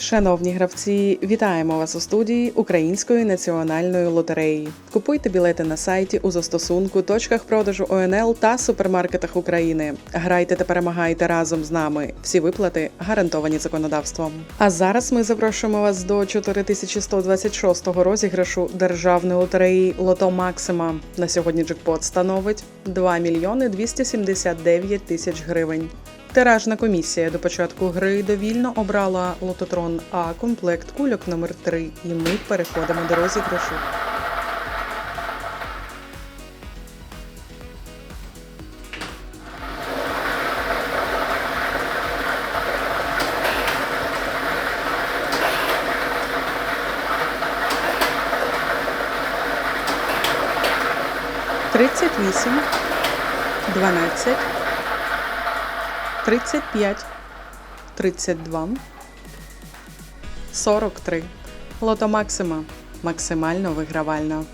Шановні гравці, вітаємо вас у студії Української національної лотереї. Купуйте білети на сайті у застосунку, точках продажу ОНЛ та супермаркетах України. Грайте та перемагайте разом з нами. Всі виплати гарантовані законодавством. А зараз ми запрошуємо вас до 4126-го розіграшу державної лотереї Лото Максима. На сьогодні джекпот становить 2 мільйони 279 тисяч гривень. Тиражна комісія до початку гри довільно обрала лототрон А комплект кульок номер 3 і ми переходимо до розіграшу. Тридцять вісім, дванадцять, тридцять п'ять, тридцять два, сорок три. Лото Максима максимально вигравальна.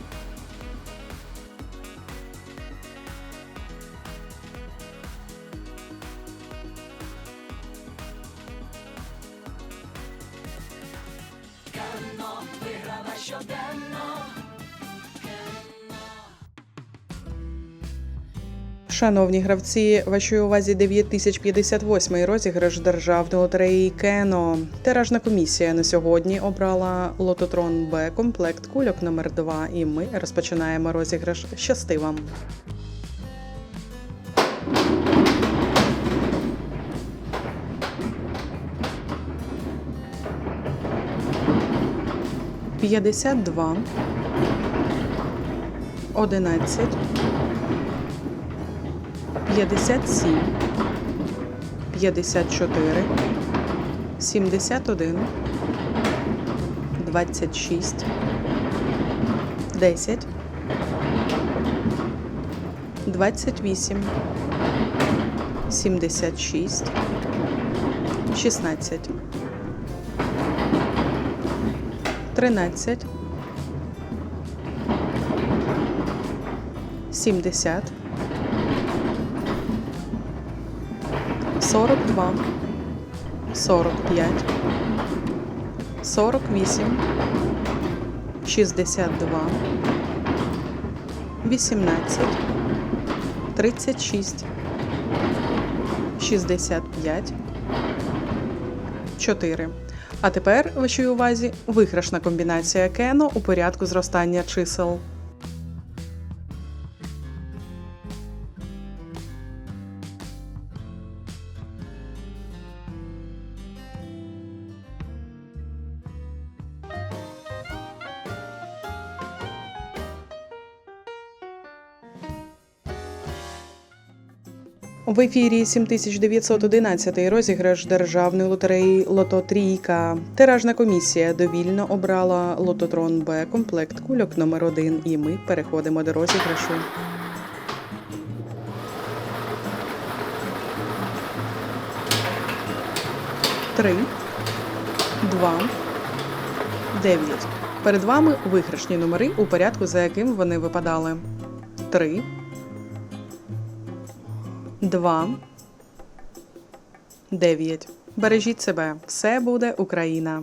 Шановні гравці, вашій увазі 9058 розіграш державної лотереї Кено. Тиражна комісія на сьогодні обрала лототрон Б комплект кульок номер 2 і ми розпочинаємо розіграш. Щасти вам! П'ятдесят два, одинадцять, 57, 54, 71, 26, 10, 28, 76, 16, 13, 70, 42, 45, 48, 62, 18, 36, 65, 4. А тепер вашій увазі виграшна комбінація кено у порядку зростання чисел. В ефірі 7911 розіграш державної лотереї Лото Трійка. Тиражна комісія довільно обрала лототрон Б комплект кульок номер 1 і ми переходимо до розіграшу. Три, два, дев'ять. Перед вами виграшні номери у порядку, за яким вони випадали. Три. Два. Дев'ять. Бережіть себе. Все буде Україна.